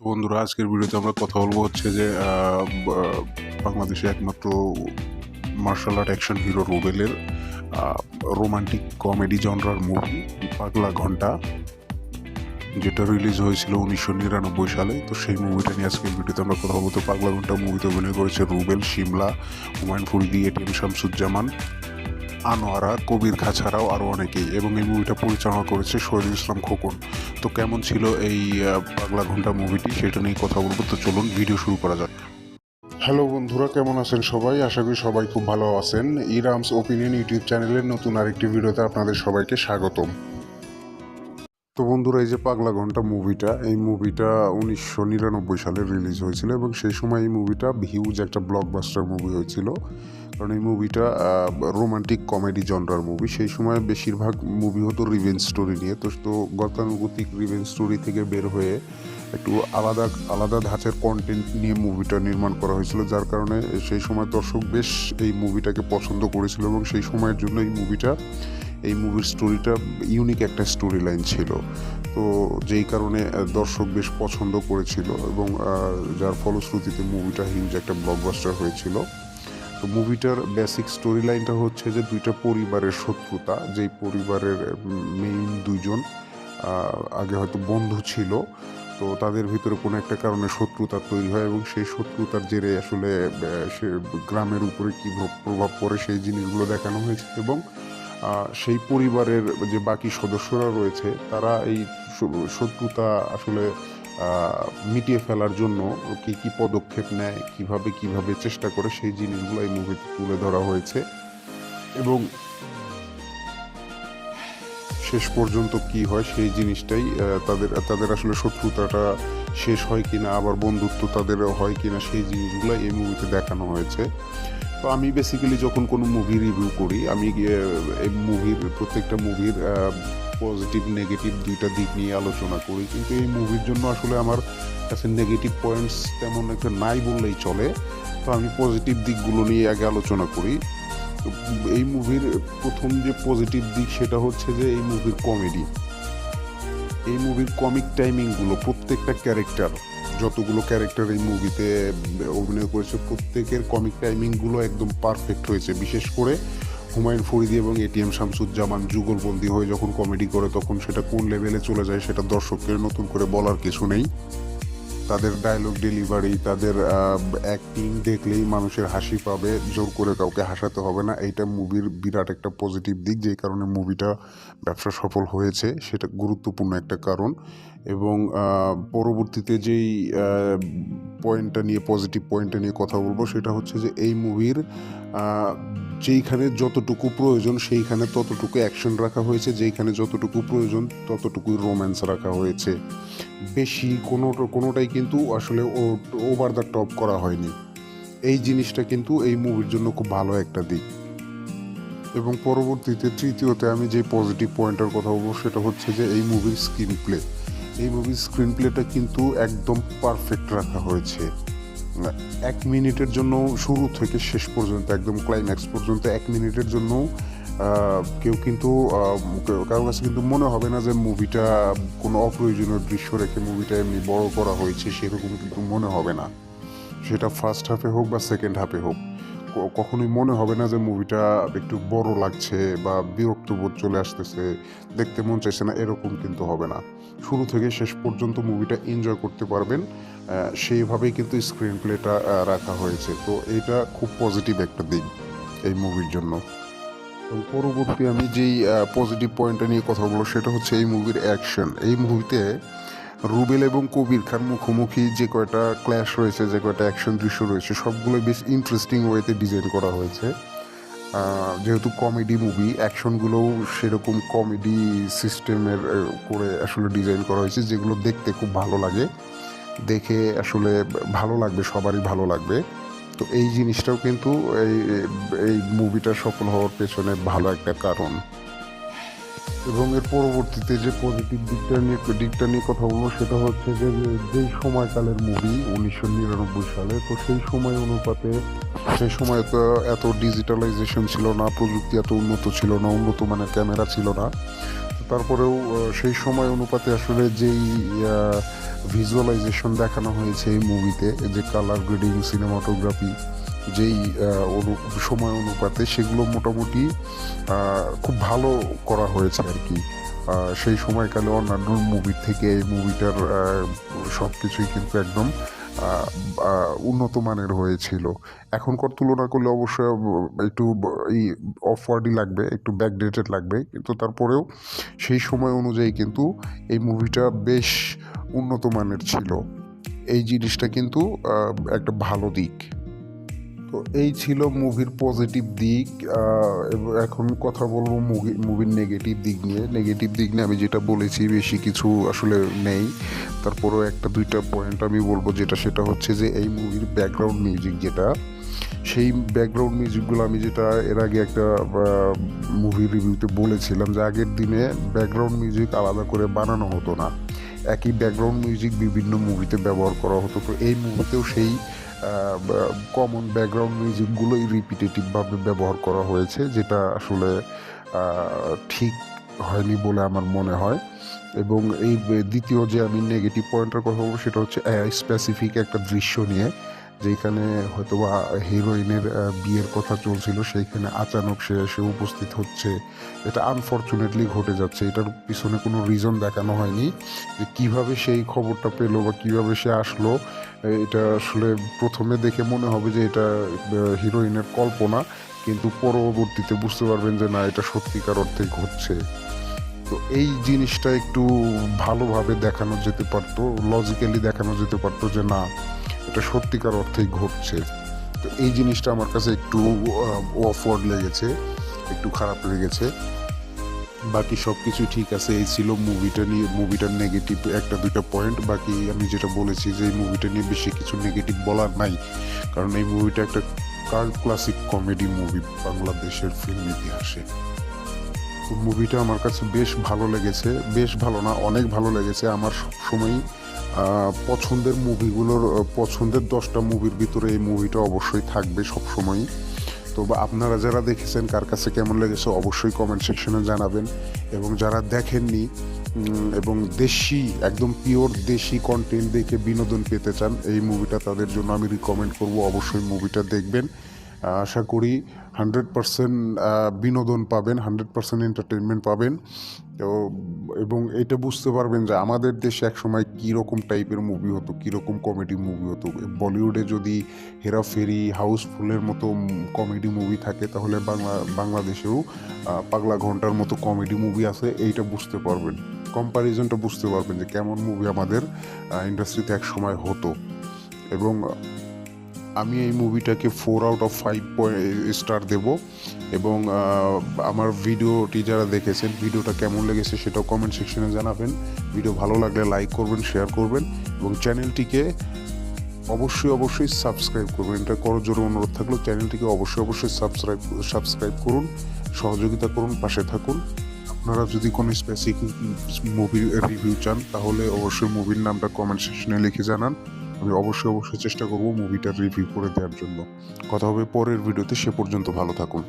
তো বন্ধুরা, আজকের ভিডিওতে আমরা কথা বলব হচ্ছে যে বাংলাদেশে একমাত্র মার্শাল আর্ট অ্যাকশন হিরো রুবেলের রোমান্টিক কমেডি জনরার মুভি পাগলা ঘণ্টা, যেটা রিলিজ হয়েছিল উনিশশো নিরানব্বই সালে। তো সেই মুভিটা নিয়ে আজকের ভিডিওতে আমরা কথা বলব। তো পাগলা ঘণ্টা মুভিতে অভিনয় করেছে রুবেল শিমলা হুমায়ুন ফরিদি এটিএম শামসুজ্জামান। আনোয়ারা, কবির খা ছাড়াও আরও অনেকেই, এবং এই মুভিটা পরিচালনা করেছে শহীদুল ইসলাম খোকন। তো কেমন ছিল এই পাগলা ঘণ্টা মুভিটি সেটা নিয়ে কথা বলব। তো চলুন ভিডিও শুরু করা যাক। হ্যালো বন্ধুরা, কেমন আছেন সবাই? আশা করি সবাই খুব ভালো আছেন। ইরামস ওপিনিয়ন ইউটিউব চ্যানেলের নতুন আরেকটি ভিডিওতে আপনাদের সবাইকে স্বাগতম। তো বন্ধুরা, এই যে পাগলা ঘণ্টা মুভিটা এই মুভিটা উনিশশো নিরানব্বই সালে রিলিজ হয়েছিল এবং সেই সময় এই মুভিটা হিউজ একটা ব্লকবাস্টার মুভি হয়েছিল। কারণ এই মুভিটা রোমান্টিক কমেডি জনরার মুভি সেই সময় বেশিরভাগ মুভি হতো রিভেঞ্জ স্টোরি নিয়ে। তো তো গতানুগতিক রিভেঞ্জ স্টোরি থেকে বের হয়ে একটু আলাদা আলাদা ধাঁচের কন্টেন্ট নিয়ে মুভিটা নির্মাণ করা হয়েছিল, যার কারণে সেই সময় দর্শক বেশ এই মুভিটাকে পছন্দ করেছিল এবং সেই সময়ের জন্য এই মুভিটা এই মুভির স্টোরিটা ইউনিক একটা স্টোরি লাইন ছিল। তো যেই কারণে দর্শক বেশ পছন্দ করেছিল এবং যার ফলশ্রুতিতে মুভিটা হিউজ একটা ব্লকবাস্টার হয়েছিল। তো মুভিটার বেসিক স্টোরি লাইনটা হচ্ছে যে দুইটা পরিবারের শত্রুতা, যেই পরিবারের মেইন দুইজন আগে হয়তো বন্ধু ছিল, তো তাদের ভিতরে কোনো একটা কারণে শত্রুতা তৈরি হয় এবং সেই শত্রুতার জেরে আসলে সে গ্রামের উপরে কী প্রভাব পড়ে সেই জিনিসগুলো দেখানো হয়েছে এবং সেই পরিবারের যে বাকি সদস্যরা রয়েছে, তারা এই শত্রুতা আসলে মিটিয়ে ফেলার জন্য কি কি পদক্ষেপ নেয়, কীভাবে কীভাবে চেষ্টা করে সেই জিনিসগুলো এই মুভিতে তুলে ধরা হয়েছে এবং শেষ পর্যন্ত কি হয় সেই জিনিসটাই তাদের তাদের আসলে শত্রুতাটা শেষ হয় কিনা, আবার বন্ধুত্ব তাদের হয় কিনা সেই জিনিসগুলো এই মুভিতে দেখানো হয়েছে। আমি বেসিক্যালি যখন কোনো মুভি রিভিউ করি, আমি এই মুভির প্রত্যেকটা মুভির পজিটিভ নেগেটিভ দুইটা দিক নিয়ে আলোচনা করি। কিন্তু এই মুভির জন্য আসলে আমার কাছে নেগেটিভ পয়েন্টস তেমন একটা নাই বললেই চলে। তো আমি পজিটিভ দিকগুলো নিয়ে আগে আলোচনা করি। তো এই মুভির প্রথম যে পজিটিভ দিক সেটা হচ্ছে যে এই মুভির কমেডি এই মুভির কমিক টাইমিংগুলো প্রত্যেকটা ক্যারেক্টার যতগুলো ক্যারেক্টার এই মুভিতে অভিনয় করেছে, প্রত্যেকের কমিক টাইমিংগুলো একদম পারফেক্ট হয়েছে। বিশেষ করে হুমায়ুন ফরিদি এবং এটিএম শামসুজ্জামান যুগলবন্দী হয়ে যখন কমেডি করে, তখন সেটা কোন লেভেলে চলে যায় সেটা দর্শকদের নতুন করে বলার কিছু নেই। তাদের ডায়লগ ডেলিভারি তাদের অ্যাক্টিং দেখলেই মানুষের হাসি পাবে, জোর করে কাউকে হাসাতে হবে না। এইটা মুভির বিরাট একটা পজিটিভ দিক যেই কারণে মুভিটা ব্যবসা সফল হয়েছে। সেটা গুরুত্বপূর্ণ একটা কারণ। এবং পরবর্তীতে যেই পয়েন্টটা নিয়ে পজিটিভ পয়েন্টটা নিয়ে কথা বলব সেটা হচ্ছে যে এই মুভির যেইখানে যতটুকু প্রয়োজন সেইখানে ততটুকু অ্যাকশন রাখা হয়েছে, যেইখানে যতটুকু প্রয়োজন ততটুকুই রোম্যান্স রাখা হয়েছে। বেশি কোনো, কোনোটাই কিন্তু আসলে ওভার দ্য টপ করা হয়নি। এই জিনিসটা কিন্তু এই মুভির জন্য খুব ভালো একটা দিক। এবং পরবর্তীতে তৃতীয়তে আমি যে পজিটিভ পয়েন্টের কথা বলব সেটা হচ্ছে যে এই মুভির স্ক্রিন প্লে এই মুভির স্ক্রিন প্লেটা কিন্তু একদম পারফেক্ট রাখা হয়েছে। এক মিনিটের জন্য শুরু থেকে শেষ পর্যন্ত, একদম ক্লাইম্যাক্স পর্যন্ত এক মিনিটের জন্য কেউ কিন্তু কারোর কাছে কিন্তু মনে হবে না যে মুভিটা কোনো অপ্রয়োজনীয় দৃশ্য রেখে মুভিটা এমনি বড় করা হয়েছে, সেরকম কিন্তু মনে হবে না। সেটা ফার্স্ট হাফে হোক বা সেকেন্ড হাফে হোক। কখনোই মনে হবে না যে মুভিটা একটু বড় লাগছে বা বিরক্ত বোধ চলে আসতেছে। দেখতে মন চাইছে না, এরকম কিন্তু হবে না। শুরু থেকে শেষ পর্যন্ত মুভিটা এনজয় করতে পারবেন। সেইভাবেই কিন্তু স্ক্রিন প্লেটা রাখা হয়েছে। তো এটা খুব পজিটিভ একটা দিক এই মুভির জন্য। এবং পরবর্তী আমি যেই পজিটিভ পয়েন্টটা নিয়ে কথা বলব, সেটা হচ্ছে এই মুভির অ্যাকশন এই মুভিতে রুবেল এবং কবির খান মুখোমুখি যে কয়টা ক্ল্যাশ রয়েছে, যে কয়টা অ্যাকশন দৃশ্য রয়েছে সবগুলো বেশ ইন্টারেস্টিং ওয়েতে ডিজাইন করা হয়েছে। যেহেতু কমেডি মুভি অ্যাকশনগুলোও সেরকম কমেডি সিস্টেমের করে আসলে ডিজাইন করা হয়েছে, যেগুলো দেখতে খুব ভালো লাগে। দেখে আসলে ভালো লাগবে, সবারই ভালো লাগবে। তো এই জিনিসটাও কিন্তু এই এই মুভিটা সফল হওয়ার পেছনে ভালো একটা কারণ। এবং এর পরবর্তীতে যে পজিটিভ দিকটা নিয়ে দিকটা নিয়ে কথা বলব, সেটা হচ্ছে যে যেই সময়কালের মুভি উনিশশো নিরানব্বই সালে, তো সেই সময় অনুপাতে, সেই সময় তো এত ডিজিটালাইজেশন ছিল না, প্রযুক্তি এত উন্নত ছিল না, উন্নত মানের ক্যামেরা ছিল না। তারপরেও সেই সময় অনুপাতে আসলে যেই ভিজুয়ালাইজেশন দেখানো হয়েছে এই মুভিতে যে কালার গ্রেডিং সিনেমাটোগ্রাফি যেই সময় অনুপাতে সেগুলো মোটামুটি খুব ভালো করা হয়েছে আর কি। সেই সময়কালে অন্যান্য মুভির থেকে এই মুভিটার সব কিছুই কিন্তু একদম উন্নত মানের হয়েছিল। এখনকার তুলনা করলে অবশ্যই একটু, এই অফওয়ার্ডই লাগবে, একটু ব্যাকডেটেড লাগবে, কিন্তু তারপরেও সেই সময় অনুযায়ী কিন্তু এই মুভিটা বেশ উন্নত মানের ছিল। এই জিনিসটা কিন্তু একটা ভালো দিক। তো এই ছিল মুভির পজিটিভ দিক এখন কথা বলব মুভি মুভির নেগেটিভ দিক নিয়ে। নেগেটিভ দিক নিয়ে আমি যেটা বলেছি, বেশি কিছু আসলে নেই। তারপরেও একটা দুইটা পয়েন্ট আমি বলব, যেটা সেটা হচ্ছে যে এই মুভির ব্যাকগ্রাউন্ড মিউজিক যেটা, সেই ব্যাকগ্রাউন্ড মিউজিকগুলো আমি যেটা এর আগে একটা মুভি রিভিউতে বলেছিলাম যে আগের দিনে ব্যাকগ্রাউন্ড মিউজিক আলাদা করে বানানো হতো না। একই ব্যাকগ্রাউন্ড মিউজিক বিভিন্ন মুভিতে ব্যবহার করা হতো। তো এই মুভিতেও সেই কমন ব্যাকগ্রাউন্ড মিউজিকগুলোই রিপিটেটিভভাবে ব্যবহার করা হয়েছে, যেটা আসলে ঠিক হয়নি বলে আমার মনে হয়। এবং এই দ্বিতীয় যে আমি নেগেটিভ পয়েন্টের কথা বলব, সেটা হচ্ছে স্পেসিফিক একটা দৃশ্য নিয়ে। যেখানে হয়তো বা হিরোইনের বিয়ের কথা চলছিল, সেইখানে আচানক সে এসে উপস্থিত হচ্ছে। এটা আনফর্চুনেটলি ঘটে যাচ্ছে। এটার পিছনে কোনো রিজন দেখানো হয়নি যে কীভাবে সেই খবরটা পেল বা কীভাবে সে আসলো। এটা আসলে প্রথমে দেখে মনে হবে যে এটা হিরোইনের কল্পনা, কিন্তু পরবর্তীতে বুঝতে পারবেন যে না, এটা সত্যিকার অর্থে ঘটছে। তো এই জিনিসটা একটু ভালোভাবে দেখানো যেতে পারতো লজিক্যালি দেখানো যেতে পারতো যে না এটা সত্যিকার অর্থেই ঘটছে। তো এই জিনিসটা আমার কাছে একটু অফওয়ার্ড লেগেছে একটু খারাপ লেগেছে। বাকি সব কিছু ঠিক আছে এই ছিল মুভিটা নিয়ে মুভিটার নেগেটিভ একটা দুইটা পয়েন্ট বাকি আমি যেটা বলেছি যে এই মুভিটা নিয়ে বেশি কিছু নেগেটিভ বলার নাই। কারণ এই মুভিটা একটা কার্ড ক্লাসিক কমেডি মুভি বাংলাদেশের ফিল্ম ইতিহাসে। তো মুভিটা আমার কাছে বেশ ভালো লেগেছে বেশ ভালো না অনেক ভালো লেগেছে। আমার সবসময় আহ, পছন্দের মুভিগুলোর পছন্দের দশটা মুভির ভিতরে এই মুভিটা অবশ্যই থাকবে সবসময় তো বা আপনারা যারা দেখেছেন, কার কাছে কেমন লেগেছে, অবশ্যই কমেন্ট সেকশনে জানাবেন। এবং যারা দেখেননি এবং দেশি, একদম পিওর দেশি কন্টেন্ট দেখে বিনোদন পেতে চান, এই মুভিটা তাদের জন্য আমি রিকমেন্ড করব। অবশ্যই মুভিটা দেখবেন। আশা করি হান্ড্রেড পারসেন্ট বিনোদন পাবেন, হান্ড্রেড পারসেন্ট এন্টারটেনমেন্ট পাবেন। তো, এবং এটা বুঝতে পারবেন যে আমাদের দেশে একসময় কীরকম টাইপের মুভি হতো, কীরকম কমেডি মুভি হতো। বলিউডে যদি হেরাফেরি হাউসফুলের মতো কমেডি মুভি থাকে, তাহলে বাংলা, বাংলাদেশেও পাগলা ঘণ্টার মতো কমেডি মুভি আছে, এইটা বুঝতে পারবেন। কম্প্যারিজনটা বুঝতে পারবেন যে কেমন মুভি আমাদের ইন্ডাস্ট্রিতে এক সময় হতো। এবং আমি এই মুভিটাকে four out of five star দেব। এবং আমার ভিডিওটি যারা দেখেছেন ভিডিওটা কেমন লেগেছে সেটাও কমেন্ট সেকশনে জানাবেন। ভিডিও ভালো লাগলে লাইক করবেন শেয়ার করবেন। এবং চ্যানেলটিকে অবশ্যই অবশ্যই সাবস্ক্রাইব করবেন। এটা করো জোর অনুরোধ থাকল চ্যানেলটিকে অবশ্যই অবশ্যই সাবস্ক্রাইব সাবস্ক্রাইব করুন, সহযোগিতা করুন, পাশে থাকুন। আপনারা যদি কোনো স্পেসিফিক মুভি রিভিউ চান, তাহলে অবশ্যই মুভির নামটা কমেন্ট সেকশনে লিখে জানান। আমি অবশ্যই অবশ্যই চেষ্টা করব মুভিটার রিভিউ করে দেওয়ার জন্য। কথা হবে পরের ভিডিওতে সে পর্যন্ত ভালো থাকুন।